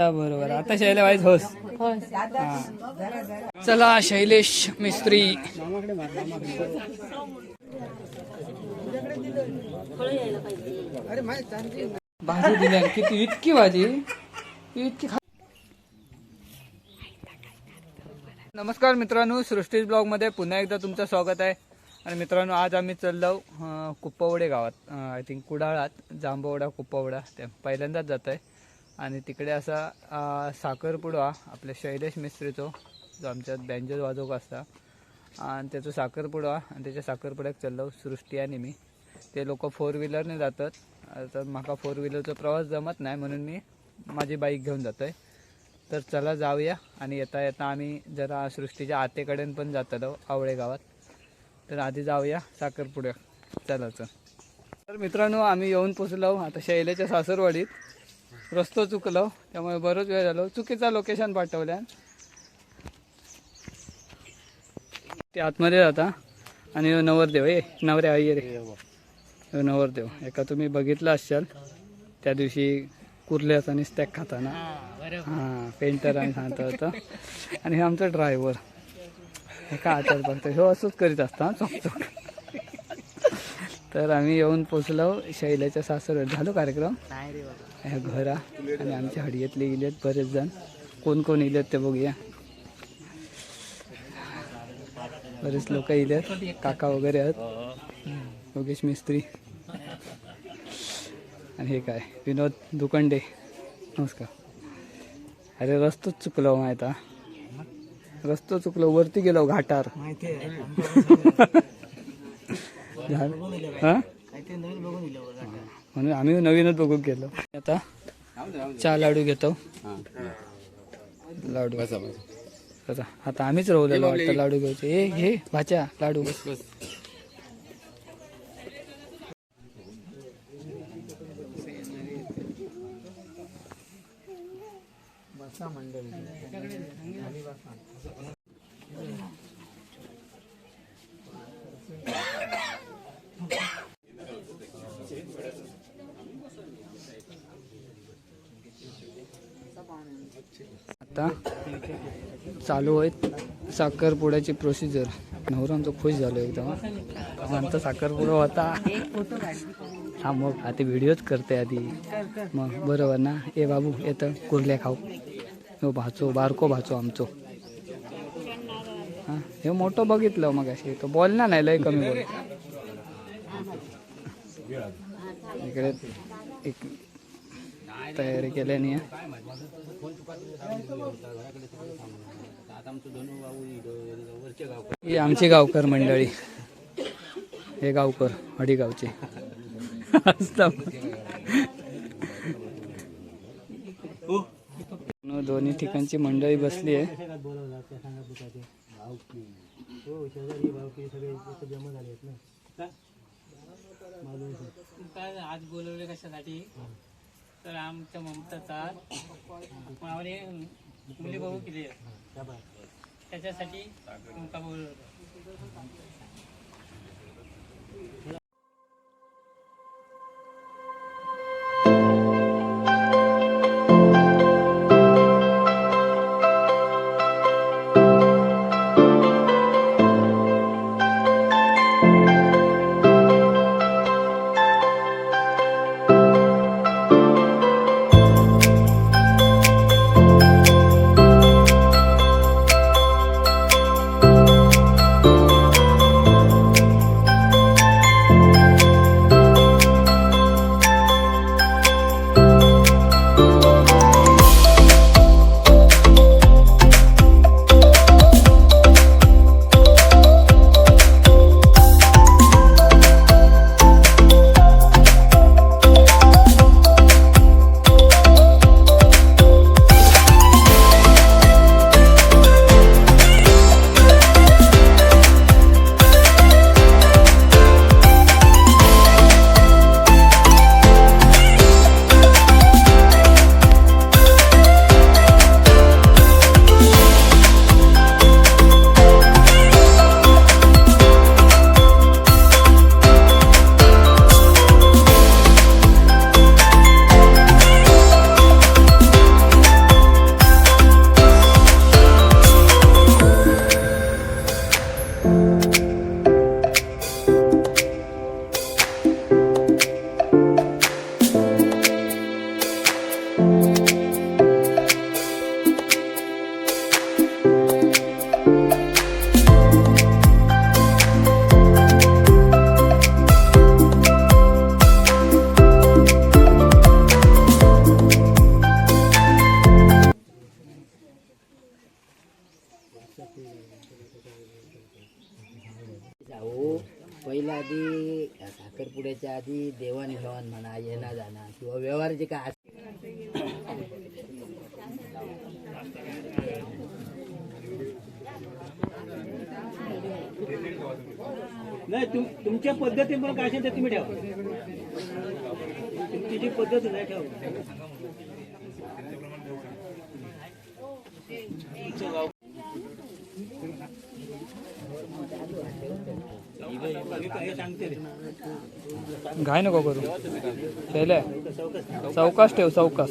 आता बरोबर. आता शैल्या वाईज होस. चला शैलेश मिस्त्री. भाजी दिल्या किती इतकी भाजी? इतकी नमस्कार मित्रांनो सृष्टी ब्लॉगमध्ये पुन्हा एकदा तुमचं स्वागत आहे. आणि मित्रांनो आज आम्ही चाललो कुप्पवडे गावात आय थिंक कुडाळात जांबवडा कुप्पवडा ते पहिल्यांदाच जात आहे आणि तिकडे असा साखरपुडो साखरपुडा आपल्या शैलेश मिस्त्रीचो जो आमच्यात बँजो वाजवक असता. आणि त्याचं साखरपुडा आणि त्याच्या साखरपुड्याक चाललो सृष्टी आणि मी. ते लोक फोर व्हीलरने जातात. तर म्हाका फोर व्हीलरचा प्रवास जमत नाही म्हणून मी माझी बाईक घेऊन जातो आहे तर चला जाऊया आणि येता येता आम्ही जरा सृष्टीच्या आतेकडेन पण जातलो आवळे गावात. तर आधी जाऊया साखरपुड्या चला चल. तर मित्रांनो आम्ही येऊन पोचलो. आता शैलेच्या सासरवाडीत. रस्तो चुकलो त्यामुळे बरोच वेळ झालो. चुकीचा लोकेशन पाठवल्या ते आतमध्ये जाता आणि नवरदेव ए नवऱ्या आई रे. ह्यो नवरदेव. एका तुम्ही बघितलं असाल त्या दिवशी कुर्ल्याच आणि स्टॅक खाताना. हां पेंटर आणि सांगता होतं. आणि हे आमचा ड्रायव्हर हे का आचार बघतो. ह्यो असंच करीत असता हा, चोक चोक. तर आम्ही येऊन पोचलो शैल्याच्या सासर झालो कार्यक्रम? ह्या घरा आणि आमच्या हडीतले गेलेत बरेच जण कोण कोण इलेत ते बघूया. बरेच लोक इलेत. काका वगैरे आहेत. योगेश मिस्त्री. आणि हे काय? विनोद दुकंडे. नमस्कार. अरे रस्तोच चुकलो माहीत रस्तो चुकलो. वरती गेलो घाटार हा? म्हणून आम्ही नवीनच बघू गेलो. आता. चहा लाडू घेतो. लाडू. आता आता आम्हीच राहलेलो वाटतं लाडू घ्यायचे. ए घे भाच्या लाडू. आता चालू आहेत. साखरपुड्याची प्रोसिजर नवरा आमचा खुश झालो एकदम. हा. आमचा साखरपुडा होता. हा मग आता व्हिडिओच करते आधी. मग बरोबर ना. ए बाबू येतं कुर्ल्या खाऊ. हो भाचो बारको भाचो आमचो. हां हे मोठं बघितलं मग अशी तो बोलना नाही लय कमी बोल इकडे एक तयारी केल्याने. ही आमची गावकर मंडळी. हे गावकर हडीगावचे. असतात. दोन्ही ठिकाणची मंडळी बसली आहे. आज बोलवले कशासाठी? तर आमच्या ममताचा मावळे मुली भाऊ केले. त्याच्यासाठी तुमका बोलवलं यात्रेच्या आधी देवाणघेवाण म्हणा येणं जाणं किंवा व्यवहार जे काय असेल. नाही तुम तुमच्या पद्धतीमुळे काय असेल ते तुम्ही ठेवा. तुमची जी पद्धत नाही ठेवा. घाय नको करू. पहिले चौकास ठेव चौकास.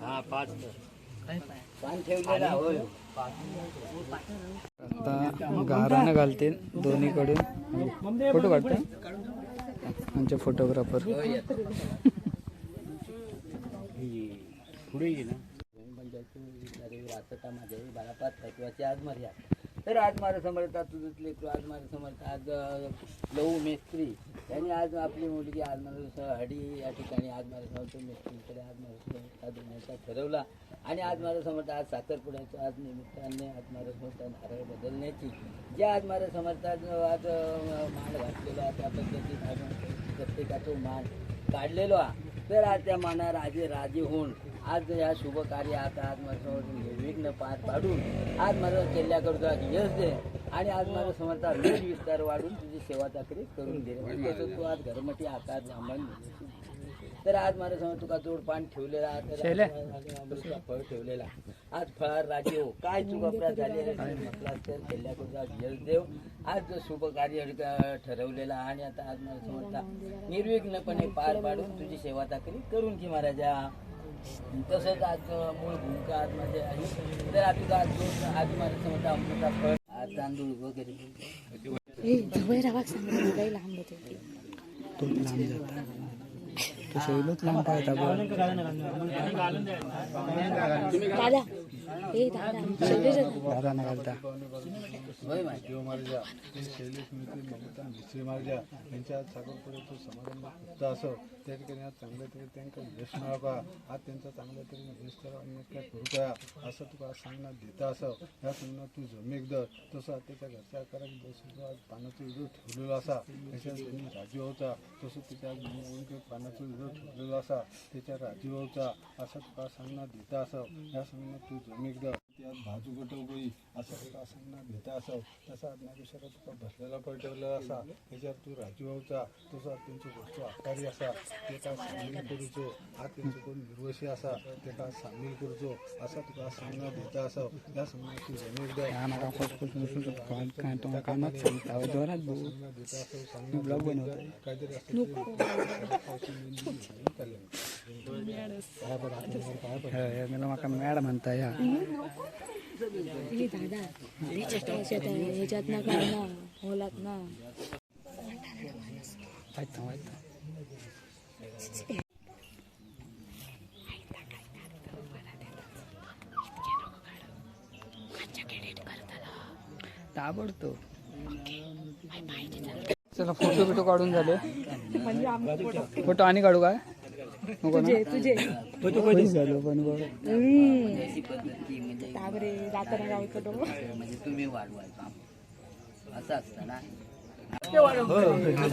हा पाच आता गारानं घालते दोन्हीकडून. फोटो काढते आमचे फोटोग्राफर. पुढे तर आज मला समर्थ तुझं लेकरू आज मला समर्थ आज लहू मेस्त्री. त्यांनी आज आपली मुलगी आज माझं हडी या ठिकाणी आज मला समर्थ मेस्त्रीकडे आज मला देण्याचा ठरवला. आणि आज मला समर्थ आज साखरपुड्याचं आज निमित्ताने आज मला समर्थ नारळ बदलण्याची. जे आज मला समर्थ आज अं, मान घातलेला त्या पद्धतीने आज प्रत्येकाचा मान काढलेलो हा तर आज त्या माना राजे राजे होऊन आज या शुभ कार्य आता आज मला समोर विघ्न पार पाडून आज किल्ल्याकडून आज यश दे आणि आज मला समजता वीज विस्तार वाढून तुझी सेवा चाकरी करून दे. म्हणजे तसं तू आज घरमटी आकार ब्राह्मण तर आज मला समज तुका जोड पान ठेवलेला फळ ठेवलेला. आज फळार राजे हो. काय चूक अपराध झाले म्हटला तर आज यश देव. आज जो शुभ कार्य अ, ठरवलेला आणि आता आज मला समजता निर्विघ्नपणे पार पाडून तुझी सेवा चाकरी करून की महाराजा. तसंच आज मूळ भूमिका आज माझे आहे तर आज तुझा आज जो आज मला समजता अमृता फळ आज तांदूळ वगैरे. ए जवळ राहा सांगितलं काही लांब होते. तो लांब जाता. तो शैलोच लांब पाहता दादा ए दादा सगळे जण दादा ना घालता होय माझे देव महाराजा ते शैलेश मित्र ममता मिश्री महाराजा यांच्या आज साखरपुड्याचं समारंभ होता असं त्या ठिकाणी आज चांगल्या तरी त्यांना यश मिळावा आज त्यांचा चांगल्या तरी यश करा आणि काय करू करा असं तुका आज सांगण्यात देता असं ह्या सांगण्यात तू जमेक दर तसं आज त्याच्या घरच्या आकारात जसं तो आज पानाचा विरोध ठेवलेला असा त्याच्या राजीव होता तसं काही पानाचा विरोध ठेवलेला असा त्याच्या राजीवचा असा असं तुका आज देता असं या सांगण्यात तू जमेक त्यात बाजू गटवगोई असं तुका सांगण्यात देता असं तसा ज्ञानेश्वर तुका भरलेला पलटवलेला असा त्याच्यावर तू राजीवाचा तसं त्यांची गोष्ट आकारी असा ते काय सामील करूचो आज त्यांचं कोण निर्वशी असा ते काय सामील करूचो असा तुका सांगण्यात देता असं या सांगण्यात तू जमेक काय असं काहीतरी असं मला माका मॅड म्हणता या दादा ह्याच्यात ह्याच्यात ना काय ना होलात ना वाईट वाईट ताबडतो चला फोटो बिटो काढून झाले. फोटो आणि काढू काय? ना. तुझे पैसे झालो पण बघ अशी पद्धती म्हणजे ताबरे जाताना गावी फोटो. म्हणजे तुम्ही वाढवायचा असं असतं ना म्हणजे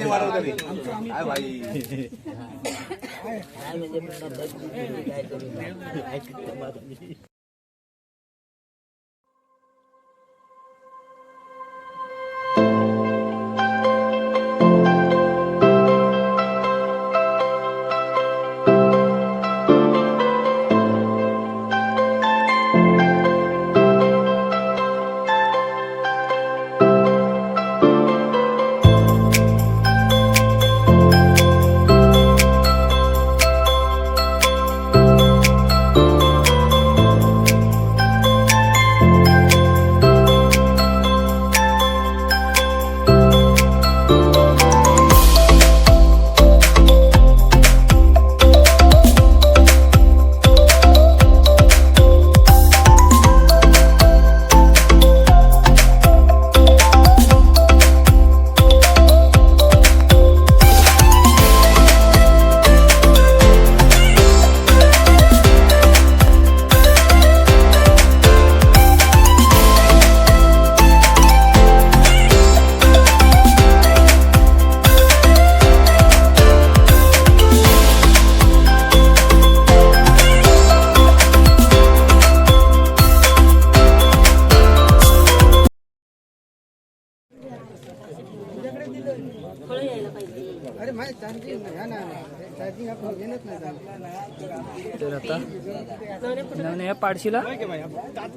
पाडशील हा?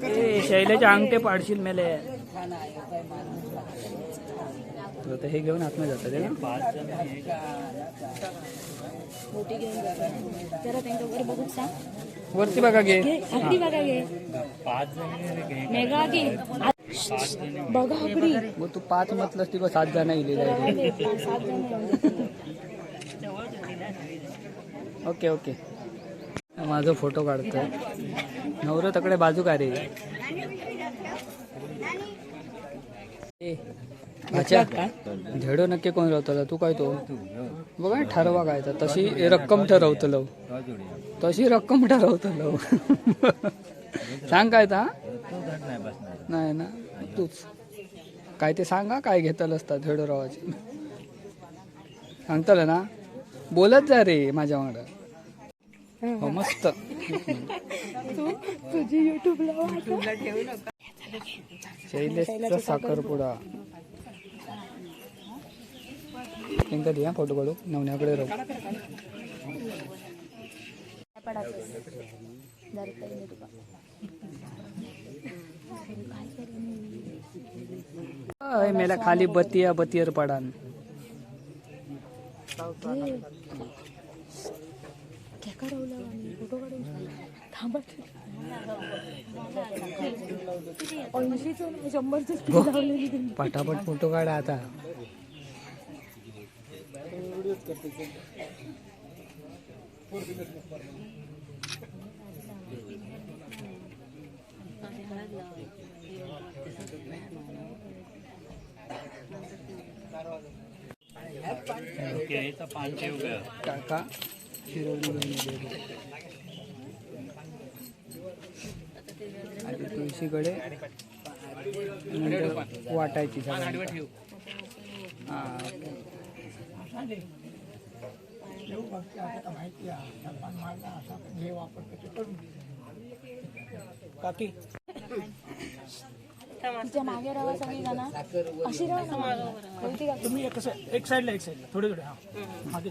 ए शैलेच्या अंगठे पाडशील मेले. तर आता हे घेऊन आतमध्ये जातात हे ना? मोठी घेऊन जातो जरा त्यांच्या वर बघून सांग वरती बघा घे. घे आकडी बघा घे. मेगा घे. आ- बघा आकडी मग तू पाच म्हटलंस ती बघ सात जण इले बघा घे, पाच- सात जण. येऊन जातील. Okay okay. माझा फोटो काढतोय. नवरं तकडे बाजू का रे? अच्छा झेडो नक्की कोण रावतला? तू काय तो? बघा ठरवा काय तर. तशी रक्कम ठरवतलो. तशी रक्कम ठरवतलो. सांग काय ता? नाही ना तूच. काय ते सांगा काय घेतलं असतात झेडो रावाची? सांगतलं ना? बोलत जा रे माझ्या वांगडा हो मस्त. तुझी युट्यूबला वाट. शैलेशचा साखरपुडा. त्यांका दिया फोटो काढू. नवण्याकडे राहू. मेला खाली बतिया बतियर पडान. राहुला आम्ही फोटो काढून थांबा ऐंशीच शंभरच स्पीड लावलेली तुम्ही पटापट फोटो काढा आता काका आधी तुळशीकडे वाटायची. हा, ओके. तिच्यामागे राहा सगळी. जण अशी राहा तुम्ही एक साईडला एक साईडला थोडे थोडे हा. मागे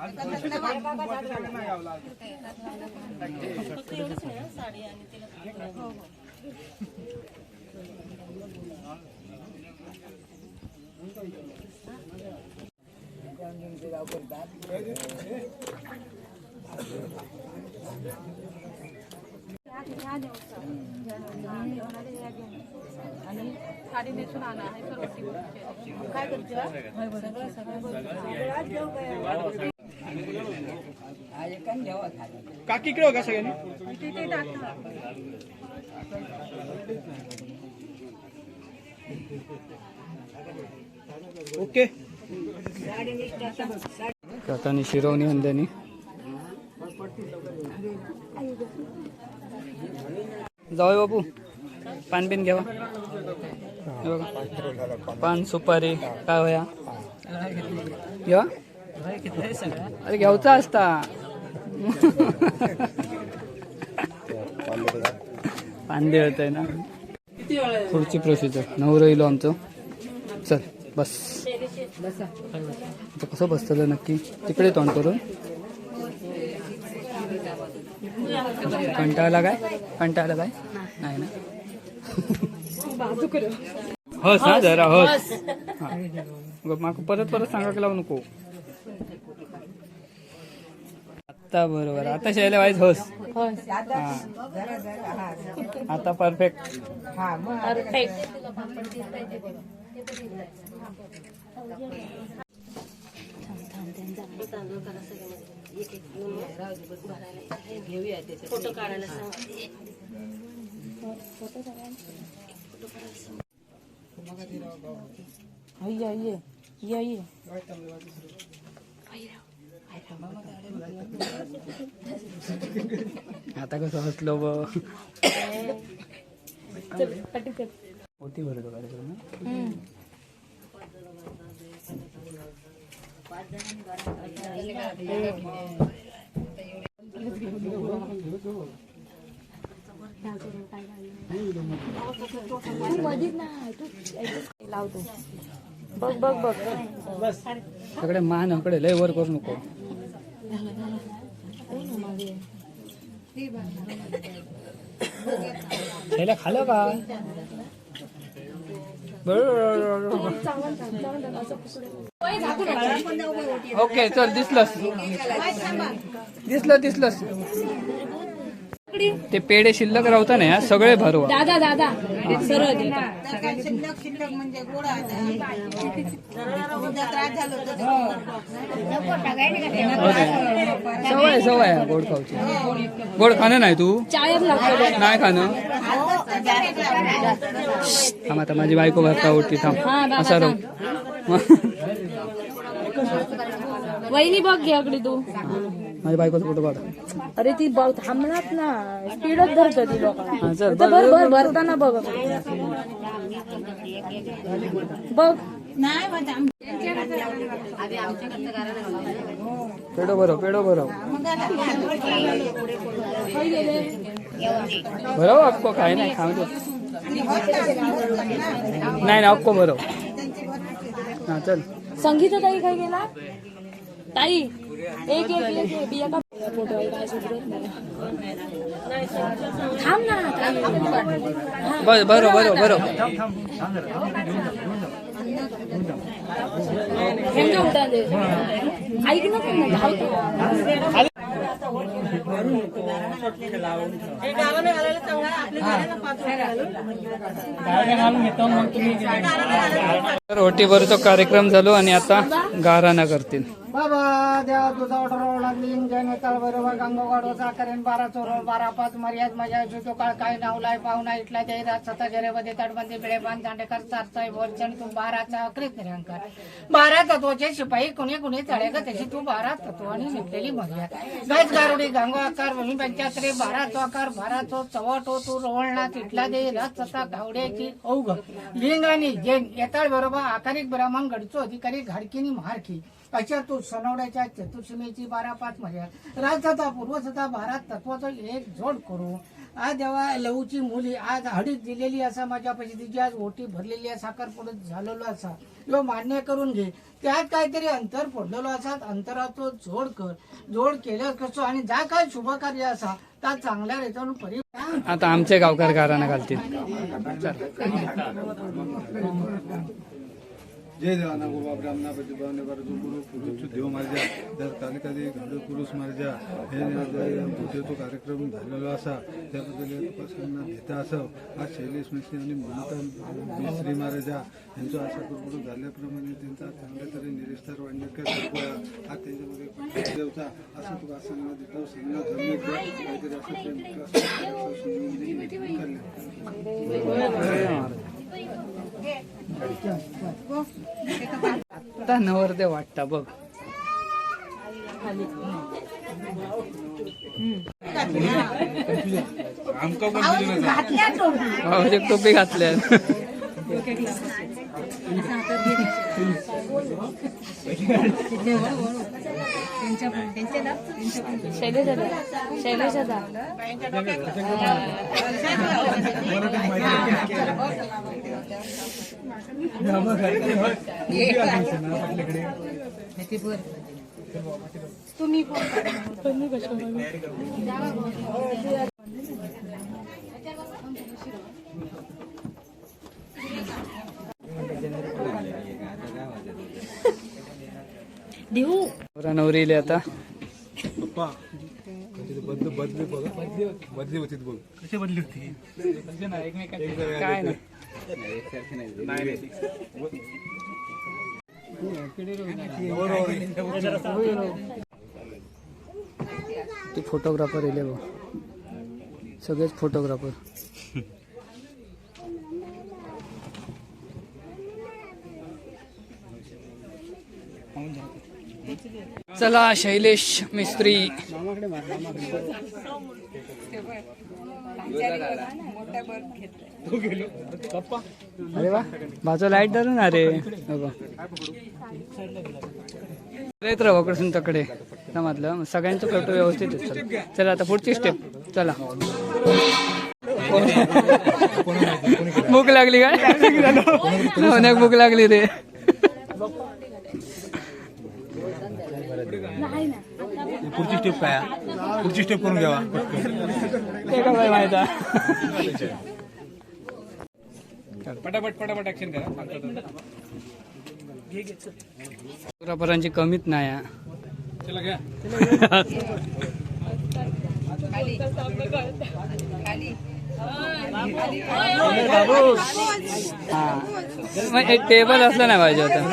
जा. थांबा एक मिनिट. हा एकाने घ्यावा खाली काकी इकडे हो बघा सगळ्यांनी? ओके. काकानी शिरवणी अंड्यानी जाऊ बाबू पान बिन घ्यावा बघा. पान सुपारी काय होया? घ्या अरे घ्यावचा असता. पान देत आहे? ना पुढची प्रोसिजर. नवरं इलो आमचं. चल बस. आता कसं बसतलं नक्की? तिकडे तोंड करून. कंटाळला काय? कंटाळला काय? नाही ना. हस हा जरा हस. माका परत परत सांगा की लावू नको. आता बरोबर. आता शैल्या वाईज होस. आता परफेक्ट ये ये ये ये आता कसं हसलो ब चल पाठी भरतो कार्यक्रम लावतो बघ बघ बघ सगळे मान हकडे लय वर करू नको. त्याला खालं का ओके चल दिसलंस दिसलं दिसलंस ते पेढे शिल्लक राहता ना सगळे भरवा. दादा दादा. सरळ. शिल्लक शिल्लक म्हणजे सवय सवय गोड खाऊची गोड खाणं नाही तू? नाही खाणं? थांब आता माझी बायको भरता उठती हा, थांब असा राहू. वहिनी बघ घे अगदी तू. माझ्या बायकोचा फोटो काढ अरे ती बघ थांबणार ना. स्पीडच धरतो ती लोक. हा, चल, भर भर भरताना बघ. बघ. पेडो भरव पेडो भरव. भरव अक्को काय नाही खाऊ दे नाही ना अक्को भरव. हा चल. संगीता ताई काय केला? ताई. एक एक एक एक बिया का फोटो आहे काय सुधरत नाही. थांब ना ताई. बस भरव भरव भरव ह्यांना उठा दे. ऐक ना ओटीवरचा कार्यक्रम झालो आणि आता गाराणा करतील बाबा देवा तुझा ऑर्डर लागली. इंजन तळ बरोबर गंगोगाडो साखरेन बारा चोर बारा पाच मर्याद मजा तो काळ काय नावलाय पाहुणा इथला जय राज सता गेरेमध्ये तटबंदी बिळेबान दांडेकर चारचाई वरचण तू बाराचा अकृत निरंकार. बारा तत्वाचे शिपाई कुणी कुणी चढे ग तशी तू बारा तत्व आणि निघलेली मर्याद. गज गारुडी गंगो आकार वही पंचात्रे बारा आकार बारा चौ चवटो तू रोवळणा तिथला दे राज सता गावड्याची औघ. लिंग आणि जैन येताळ बरोबर आकारिक ब्राह्मण गडचो अधिकारी घाडकीनी महारकी अशा तू सनवड्याच्या चतुर्सीमेची बारा पाच मर्याद राजसत्ता पूर्वसत्ता भारत तत्वाचं एक जोड करू. आज जेव्हा लहूची मुली आज हडीत दिलेली असा माझ्या पैसे तिची आज ओटी भरलेली आहे साखर पडत झालेलो असा. यो मान्य करून घे. त्यात काहीतरी अंतर पडलेलो असा अंतराचं जोड कर. जोड केलं कसं आणि जा काय शुभ कार्य असा त्या चांगल्या रीतीनं परि आता आमचे गावकार घालतील. जय देवाना गोबा ब्राह्मणा प्रतिभावने जो गुरु पुरुष देव माझ्या जर कालिकादी घड पुरुष माझ्या हे पूजे तो कार्यक्रम झालेलो असा त्याबद्दल उपासना घेता असं आज शैलेश मिश्री आणि ममता मिश्री महाराजा यांचं असा गुरुगुरु झाल्याप्रमाणे त्यांचा चांगल्या तरी निरेस्तर वाढण्याकर हा त्यांच्यामध्ये देवता असं तुका सांगण्यात देतो सांगण्यात जमलं काहीतरी असं प्रेम विकास समजून आता नवरदे वाटता बघ. भावाची टोपी घातल्या शैलेश दादा शैलेश दादा देऊ नवरा नवरीले आता. बदली बघा बदली होती बघ. कशी बदली होती? काय नाही. ते फोटोग्राफर येले बघ. सगळेच फोटोग्राफर. चला शैलेश मिस्त्री. अरे वा बाजू लाइट धरून अरे येत राहा वकडसून तकडे. समजलं सगळ्यांचं फोटो व्यवस्थित. आहे चल चला आता पुढची स्टेप चला. भूक लागली काय हो, भूक लागली रे. पुढची स्टेप काय? पुढची स्टेप करून घ्यावा. ते माहिती पटापट पटापट ऍक्शन करा. फोटोग्राफरांची कमीच नाही. चला घ्या. हा. मग एक टेबल असलं नाही पाहिजे होतं.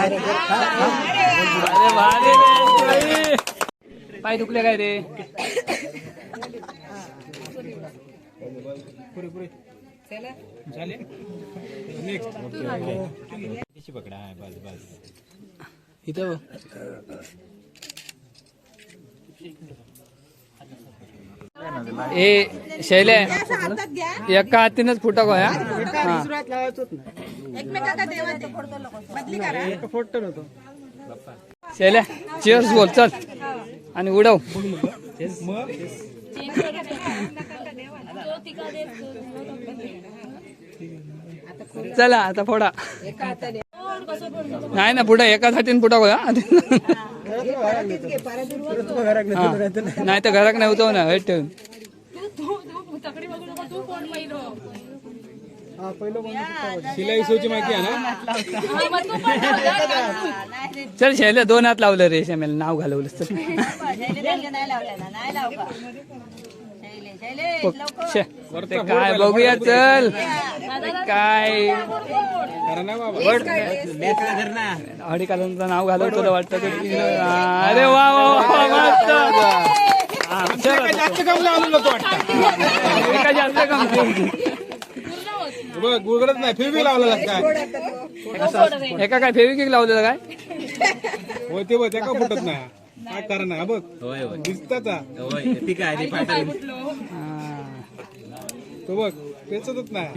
अरे भारी रे. पाय दुखले काय रे? इथं बघ. ए शैले एका हातीनच फुटा गोया शैल्या चेअर्स बोल चल. आणि उडव. चला आता फोडा. नाही ना पुढे एकाच हातीन पुढं बघा. नाही तर घरात नाही उतव ना वेट ठेवून शिलाई सोची माहिती आहे ना? चल शैल्या दोन हात लावलं रे शमेल नाव घालवलं चल शे, ते काय बघूया चल. काय? करा ना बाबा हडी कालांचं नाव घालवत तुला वाटतं की अरे वा वा वा मस्त. चल. जास्त काम लावलं नको वाटतं. एका जास्त काम. बघ गुळगडच नाही फिरवी लावला काय? एका काय फेविकिक लावलेलं काय? होय ते बघ त्या का फुटत नाही. काय कारण आहे? हा बघ. दिसतात हा. हा. तो बघ पेचतच नाही.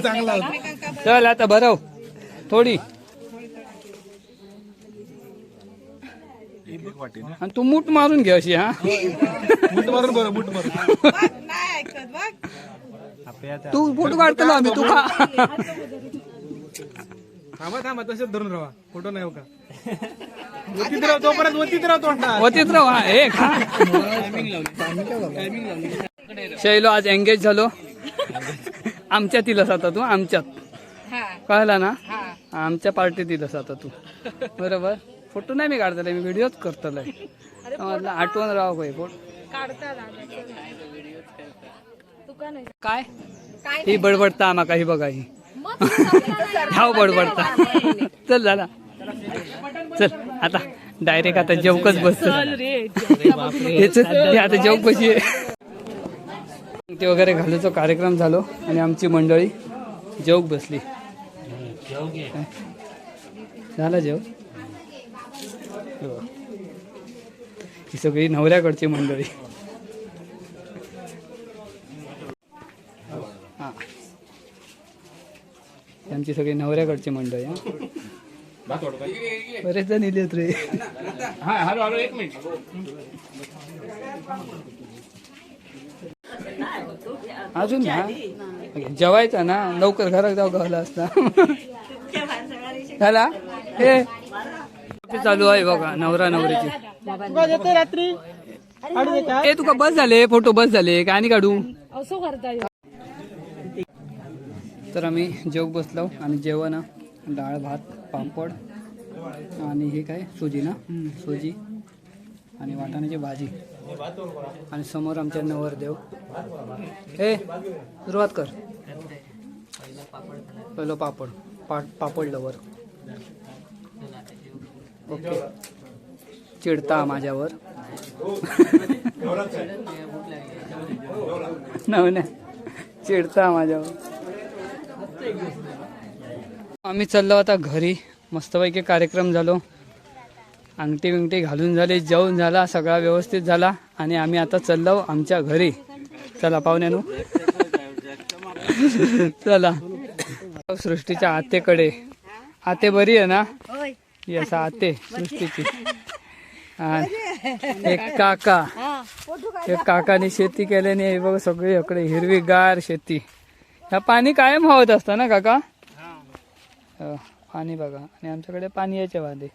चांगला होता. चल आता भरव. थोडी. आणि तू मूठ मारून घे अशी हा? बुट मारून बरं बुट मारून. नाही ऐकत बघ. तू फोटो काढतो आम्ही तू खा. थांबा थांबा तसेच धरून राहा. फोटो नाही हो का? वतीत राहा तोपर्यंत वतीत राहा तोंडा वतीत राहू हा खा. शैलो आज एंगेज झालो. आमच्यात इलस आता तू आमच्यात. कळला ना? आमच्या पार्टीत इलस आता तू. बरोबर? फोटो नाही मी काढतले मी व्हिडिओच करतलोय म्हटलं आठवण राहा भाई फोट काय? ही बडबडता माका ही बघा ही. ह्याव बडबडता. चल झाला. चल आता डायरेक्ट आता जेवकच बसतो. हेच आता जेवक कशी आहे ते वगैरे घालूचा कार्यक्रम झालो आणि आमची मंडळी जेवक बसली? झाला जेव हो. ही सगळी नवऱ्याकडची मंडळी. हा. ही आमची सगळी नवऱ्याकडची मंडळी हा. बरेच जण इलेत रे. अजून ना जेवायचा ना? लवकर घरात जाऊ गावला असता? झाला? हे चालू आहे बघा नवरा नवरीची. रात्री? तुका बस झाले फोटो बस झाले काय आणि काढू? असं करताय. तर आम्ही जेव बसलो आणि जेवण डाळ भात पापड आणि हे काय सुजी ना? सुजी आणि वाटाण्याची भाजी. आणि समोर आमच्या नवरदेव. हे सुरुवात कर. पहिलं पापड पा पापड लवर ओके. चिडता माझ्यावर. नवने चिडता माझ्यावर. आम्ही चाललो आता घरी. मस्तपैकी कार्यक्रम झालो. अंगठी विंगठी घालून झाली जेवण झाला सगळा व्यवस्थित झाला आणि आम्ही आता चाललो आमच्या घरी. चला पाहुण्यानो. चला. सृष्टीच्या आतेकडे. आते बरी आहे ना? ही असं आते सृष्टीची. एक काका. एक काकाने शेती केल्याने हे बघ सगळी इकडे हिरवीगार शेती. ह्या पाणी कायम हवत असतं ना काका? हो, पाणी बघा. आणि आमच्याकडे पाणी यायचे वादे.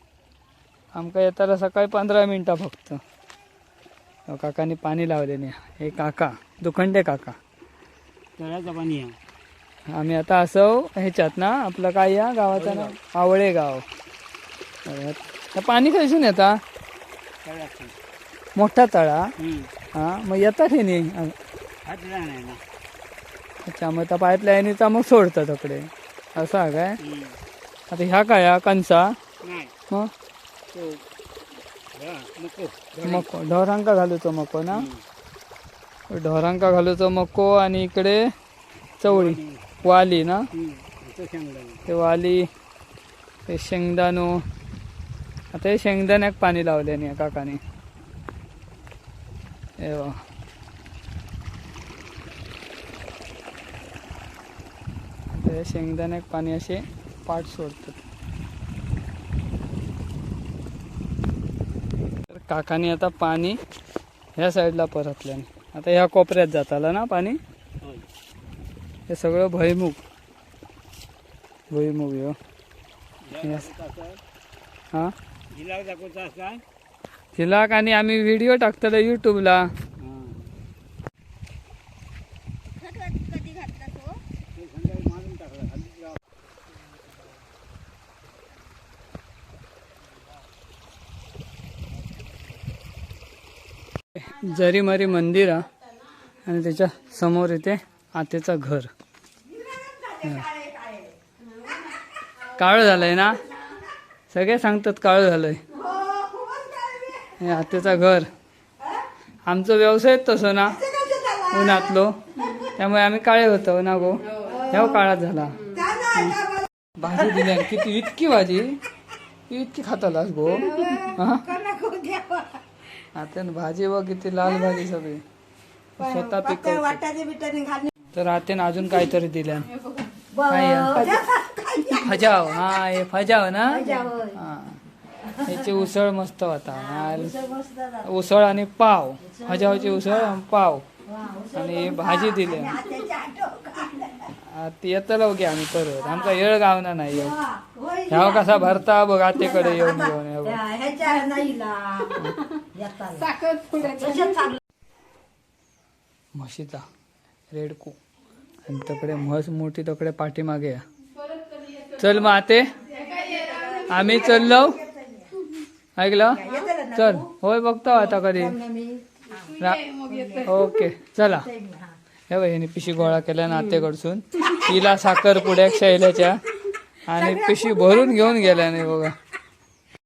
आमका येताना सकाळी पंधरा मिनिटं फक्त. हो, काकाने पाणी लावले नाही. हे काका दुखंडे काका. आम्ही आता असो ह्याच्यात ना आपलं काय या गावाचं ना आवळे गाव पाणी खयसून येता मोठा तळा. हा मग येतात हे नाही? अच्छा मग त्या पाईपलाईनीचा मग सोडतात तकडे असं आहे काय? आता ह्या काय हा कणसा मग मको. ढोरांका घालूचो मको ना? ढोरांका घालूचो मको आणि इकडे चवळी. वाली. ना? ते वाली ते शेंगदाणो. आता हे शेंगदाण्याक पाणी लावले नाही काकाने. हे. ते शेंगदाण्याक पाणी असे पाठ सोडतात. तर काकाने आता पाणी ह्या साईडला परतल्याने आता ह्या कोपऱ्यात जाताला ना पाणी? हे सगळं भुईमुग. भुईमुग ह्यो Yes. आणि आम्ही व्हिडिओ टाकतो युट्यूबला जरीमरी मंदिर आणि त्याच्यासमोर इथे आतेचं घर. काळ झालंय ना? सगळे सांगतात काळ झालंय. हे आतेचं घर. आमचं व्यवसाय तसं ना उन्हातलो. त्यामुळे आम्ही काळे होतो ना गो? ह्या काळात झाला. भाजी दिल्या. किती इतकी भाजी? इतकी खातालास गो? हा? आता भाजी बघ किती लाल भाजी सगळी. स्वतः पिकवते. तर आतेन अजून काहीतरी दिल्या? फजाव हा हे फजाव ना? हा. याची उसळ मस्त होता. आणि उसळ आणि पाव. फजावची उसळ आणि पाव. आणि भाजी दिली. येतलो की आम्ही परत. आमचा येळ गावना नाही येऊ ह्या कसा भरता बघ आतेकडे येऊन बघ. म्हशीचा रेडकू. आणि तकडे म्हस मोठी तकडे पाठीमागे या. चल मग आते. आम्ही चललो. ऐकलं? चल होय बघतो आता कधी. रा- ओके चला. हे बहिणी पिशी गोळा केल्या नातेकडसून. तिला साखर पुड्या शैल्याच्या आणि पिशी भरून घेऊन गेल्या नाही बघा.